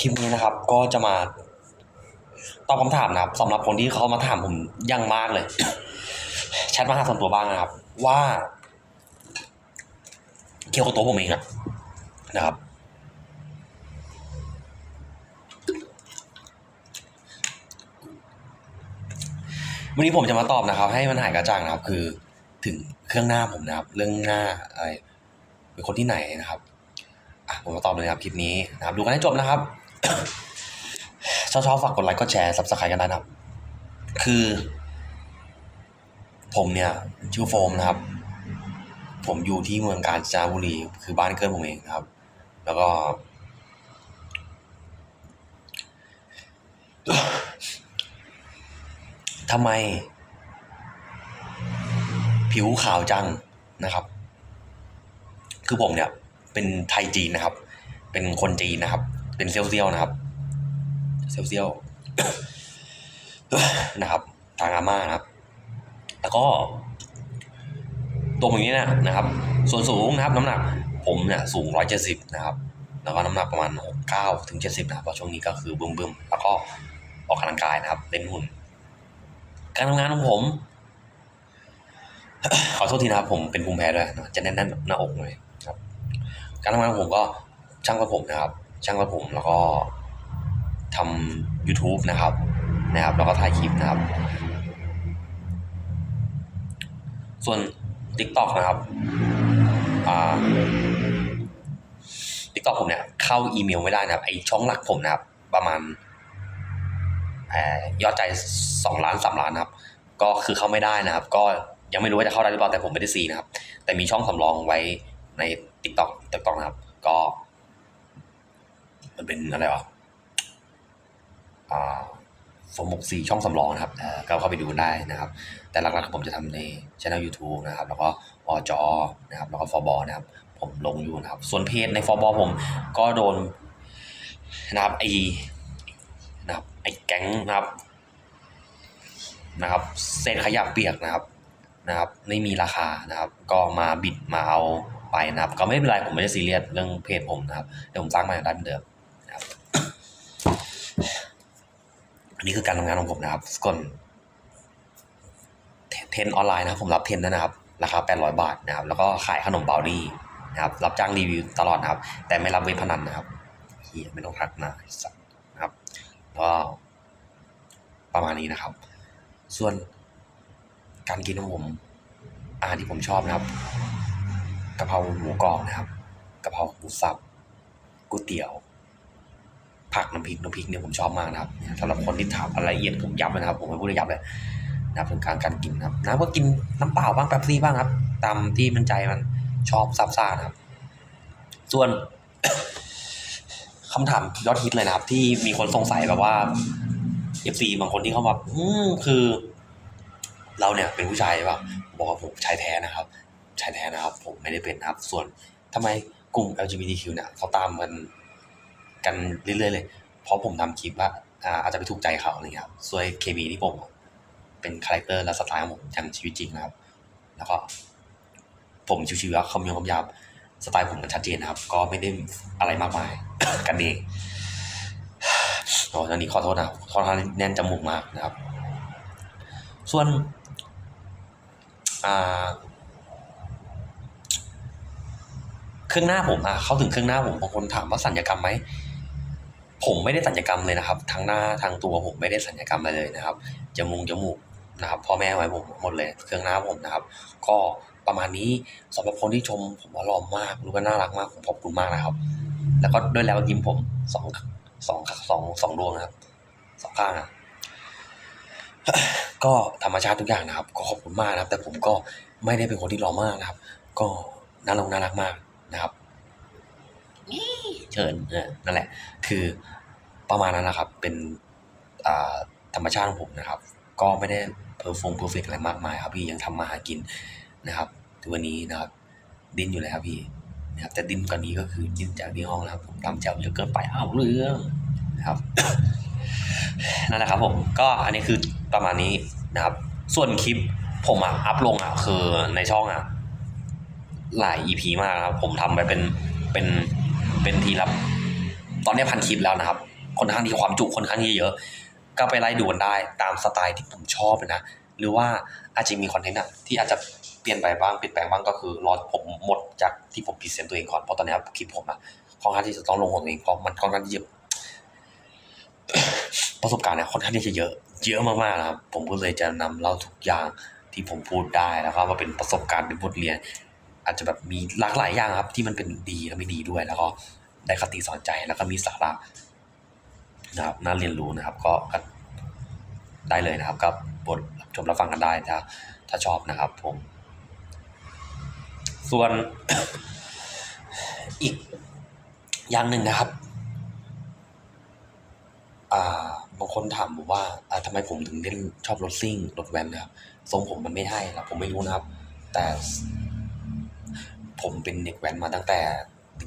คลิปนี้นะครับ ก็จะมาตอบคำถามนะครับสำหรับคนที่เขามาถามผมยั่งมากเลยแชทมาหาส่วนตัวบ้างนะครับ ว่า เกี่ยวกับตัวผมเองอะนะครับ วันนี้ผมจะมาตอบนะครับ ให้มันหายกระจ่างนะครับ คือถึงเครื่องหน้าผมนะครับ เรื่องหน้าอะไรเป็นคนที่ไหนนะครับอะผมมาตอบเลยครับคลิปนี้นะครับ ดูกันให้จบนะครับ ชอบชอบฝากกดไลค์กดแชร์ซับสไคร์กันนะครับ คือ ผมเนี่ยชื่อโฟมนะครับ ผมอยู่ที่เมืองกาญจนบุรี คือบ้านเกิดผมเองครับ แล้วก็ ทำไม ผิวขาวจังนะครับ คือผมเนี่ย เป็นไทยจีนนะครับ เป็นคนจีนนะครับ เป็นเซียวเซียวๆนะครับเซียวเซียวๆนะครับทางอาม่านะครับ แล้วก็ตัวผมนี้นะนะครับ ส่วนสูงนะครับ น้ำหนักผมเนี่ยสูงร้อยเจ็ดสิบนะครับ แล้วก็น้ำหนักประมาณหกเก้าถึงเจ็ดสิบนะครับเพราะช่วงนี้ก็คือบึ้มบึมๆแล้วก็ออกกำลังกายนะครับเล่นหุ่น การทำงานของผม ขอโทษทีนะครับ ผมเป็นภูมิแพ้ด้วยนะจะแน่นๆหน้าอกหน่อยครับ การทำงานของผมก็ช่างตัดผมนะครับ ช่างตัดผมแล้วก็ทำ YouTube นะครับนะครับ แล้วก็ถ่ายคลิปนะครับ ส่วน TikTok นะครับอ่า TikTok ผมเนี่ยเข้าอีเมลไม่ได้นะครับไอช่องหลักผมนะครับ ประมาณอยอดใจสองล้านสามล้านนะครับ ก็คือเข้าไม่ได้นะครับ ก็ยังไม่รู้ว่าจะเข้าได้หรือเปล่าแต่ผมไม่ได้ซีนะครับ แต่มีช่องสำรองไว้ใน TikTok TikTok นะครับ ก็ มันเป็นอะไรวะอ่าสมมุกสี่ช่องสำรองนะครับเอ่อก็เข้าไปดูได้นะครับ แต่หลักๆผมจะทำในช่อง YouTube นะครับ แล้วก็อจอนะครับ แล้วก็ฟอบอนะครับ ผมลงอยู่นะครับ ส่วนเพจในฟอบอผมก็โดนนะครับไอนะครับไอแก๊งนะครับนะครับเศษขยะเปียกนะครับนะครับ ไม่มีราคานะครับ ก็มาบิดมาเอาไปนะครับ ก็ไม่เป็นไรผมไม่ได้ซีเรียสเรื่องเพจผมนะครับเดี๋ยวผมสร้างมาอย่างได้เหมือนเดิม อันนี้คือการทำงานของผมนะครับส่วนเทนออนไลน์นะครับผมรับเทนด้วยนะครับ ราคา 800 บาทนะครับ แล้วก็ขายขนมเบลดี้นะครับ รับจ้างรีวิวตลอดนะครับ แต่ไม่รับเว็บพนันนะครับเฮียไม่ต้องทักนะสัตว์นะครับก็ประมาณนี้นะครับ ส่วนการกินของผมอาหารที่ผมชอบนะครับกะเพราหมูกรอบนะครับกะเพราหมูสับก๋วยเตี๋ยว ผักน้ำพริกน้ำพริกเนี่ยผมชอบมากนะครับสำหรับคนที่ถามรายละเอียดผมย้ำเลยนะครับ ผมไม่พูดเลยย้ำเลยนะครับถึงการการกินนะครับน้ำก็กินน้ำเปล่าบ้างแป๊บซี่บ้างครับ ตามที่มันใจมันชอบซับซ่านะครับ ส่วนคำถามยอดฮิตเลยนะครับ ที่มีคนสงสัยแบบว่าเอฟซีบางคนที่เขาแบบอืมคือ เราเนี่ยเป็นผู้ชายป่ะบอกว่าผมชายแท้นะครับชายแท้นะครับ ผมไม่ได้เป็นนะครับ ส่วนทำไมกลุ่ม LGBTQ เนี่ยเขาตามกัน กันเรื่อยๆเลย เพราะผมทำคลิปว่าอาจจะไปถูกใจเขาอะไรเงี้ยครับส่วนเคมีที่ผมเป็นคาแรคเตอร์และสไตล์ของผมอย่างชีวิตจริงนะครับ แล้วก็ ผมชิวๆแล้วคำยงคำยาบสไตล์ผมมันชัดเจนนะครับ ก็ไม่ได้อะไรมากมายกันเองโอ้ตอนนี้ขอโทษนะครับค่อนข้างแน่นจมูกมากนะครับ ส่วนเครื่องหน้าผมอะเข้าถึงเครื่องหน้าผมบางคนถามว่าสัญญกรรมไหม ผมไม่ได้สัญญกรรมเลยนะครับทั้งหน้าทั้งตัวผมไม่ได้สัญญกรรมอะไรเลยนะครับจมูกจมูกนะครับพ่อแม่ไว้ผมหมดเลยเครื่องหน้าผมนะครับ ก็ประมาณนี้สำหรับคนที่ชมผมว่าหล่อมากรู้ว่าน่ารักมากผมขอบคุณมากนะครับ แล้วก็ด้วยแล้วยิ้มผมสองสองสองสองดวงนะครับสองข้างอะก็ธรรมชาติทุกอย่างนะครับ ก็ขอบคุณมากนะครับ แต่ผมก็ไม่ได้เป็นคนที่หล่อมากนะครับ ก็น่ารักน่ารักมากนะครับ เชิญเออนั่นแหละ คือประมาณนั้นนะครับ เป็นธรรมชาติของผมนะครับ ก็ไม่ได้เพอร์ฟงเพอร์เฟกอะไรมากมายครับพี่ยังทำมาหากินนะครับทุกวันนี้นะครับ ดิ้นอยู่เลยครับพี่นะครับแต่ดิ้นกว่านี้ก็คือดิ้นจากที่ห้องนะครับผมตามแจวเยอะเกินไปอ้าวเรื่องนะครับนั่นแหละครับผมก็อันนี้คือประมาณนี้นะครับ ส่วนคลิปผมอะอัพลงอะคือในช่องอะหลาย EP มากครับ ผมทำไปเป็นเป็น เป็นทีละตอนนี้พันคลิปแล้วนะครับค่อนข้างที่ความจุค่อนข้างที่เยอะ ก็ไปไล่ดูกันได้ตามสไตล์ที่ผมชอบเลยนะ หรือว่าอาจจะมีคอนเทนต์ที่อาจจะเปลี่ยนไปบ้างเปลี่ยนแปลงบ้างก็คือรอผมหมดจากที่ผมพรีเซนต์ตัวเองก่อนเพราะตอนนี้คลิปผมอะค่อนข้างที่จะต้องลงของตัวเองเพราะมันค่อนข้างที่จะประสบการณ์เนี่ยค่อนข้างที่จะเยอะ เยอะมากๆนะครับ ผมก็เลยจะนำเล่าทุกอย่างที่ผมพูดได้แล้วก็มาเป็นประสบการณ์เป็นบทเรียน อาจจะแบบมีหลากหลายอย่างครับ ที่มันเป็นดีและไม่ดีด้วย แล้วก็ได้คติสอนใจแล้วก็มีสาระนะครับน่าเรียนรู้นะครับ ก็ได้เลยนะครับก็บทชมรับฟังกันได้ถ้าถ้าชอบนะครับผม ส่วนอีกอย่างหนึ่งนะครับอ่าบางคนถามผมว่าอ่าทำไมผมถึงเล่นชอบรถซิ่งรถแวนนะครับทรงผมมันไม่ให้ครับผมไม่รู้นะครับ แต่ ผมเป็นเด็กแว้นมาตั้งแต่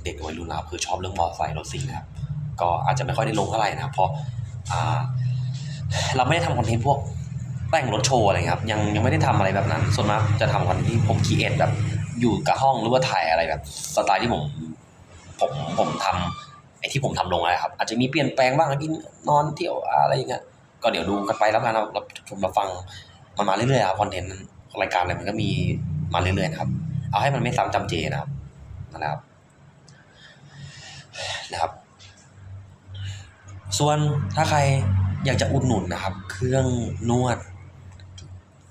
เด็กๆวัยรุ่นนะครับคือชอบเรื่องมอเตอร์ไซค์รถซิ่งนะครับก็อาจจะไม่ค่อยได้ลงเท่าไหร่นะครับเพราะอ่าเราไม่ได้ทำคอนเทนต์พวกแต่งรถโชว์อะไรครับยังยังไม่ได้ทำอะไรแบบนั้น ส่วนมากจะทำคอนเทนต์ที่ผมคีเอทแบบอยู่กับห้องหรือว่าถ่ายอะไรแบบสไตล์ที่ผมผมผมทำไอ้ที่ผมทำลงอะไรครับ อาจจะมีเปลี่ยนแปลงบ้างกินนอนเที่ยวอะไรอย่างเงี้ยก็เดี๋ยวดูกันไปแล้วกันเราเราชมเราฟังมันมาเรื่อยๆครับคอนเทนต์รายการอะไรมันก็มีมาเรื่อยๆครับ เอาให้มันไม่ซ้ำจำเจนะครับนะครับนะครับ ส่วนถ้าใครอยากจะอุดหนุนนะครับ เครื่องนวด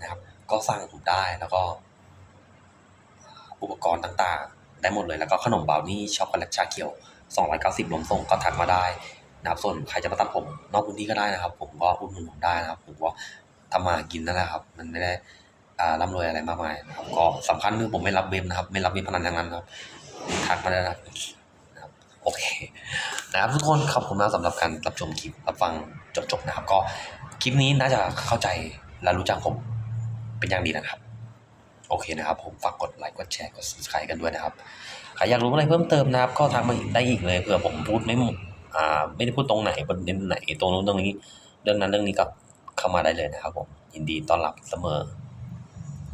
นะครับ ก็สั่งผมได้แล้วก็ อุปกรณ์ต่างๆ ได้หมดเลยแล้วก็ขนมบาวนี่ช็อกโกแลตชาเขียว 290รวมส่งก็ทักมาได้นะครับ ส่วนใครจะมาตัดผมนอกพื้นที่ก็ได้นะครับ ผมก็อุดหนุนผมได้นะครับ ผมก็ทำมาหากินนั่นแหละครับ มันไม่ได้ ร่ำรวยอะไรมากมายครับก็สำคัญคือผมไม่รับเบมนะครับ ไม่รับเบพนันอย่างนั้นครับทักมาได้นะครับนะครับโอเคนะครับทุกคนครับผมนะสำหรับการรับชมคลิปรับฟังจบๆนะครับ ก็คลิปนี้น่าจะเข้าใจและรู้จักผมเป็นอย่างดีนะครับ โอเคนะครับ ผมฝากกดไลค์กดแชร์กด subscribe กันด้วยนะครับใครอยากรู้อะไรเพิ่มเติมนะครับ ก็ทักมาได้อีกเลยเผื่อผมพูดไม่หมดอ่าไม่ได้พูดตรงไหนประเด็นไหนตรงนู้นตรงนี้ เรื่องนั้นเรื่องนี้ก็เข้ามาได้เลยนะครับ ผมยินดีต้อนรับเสมอ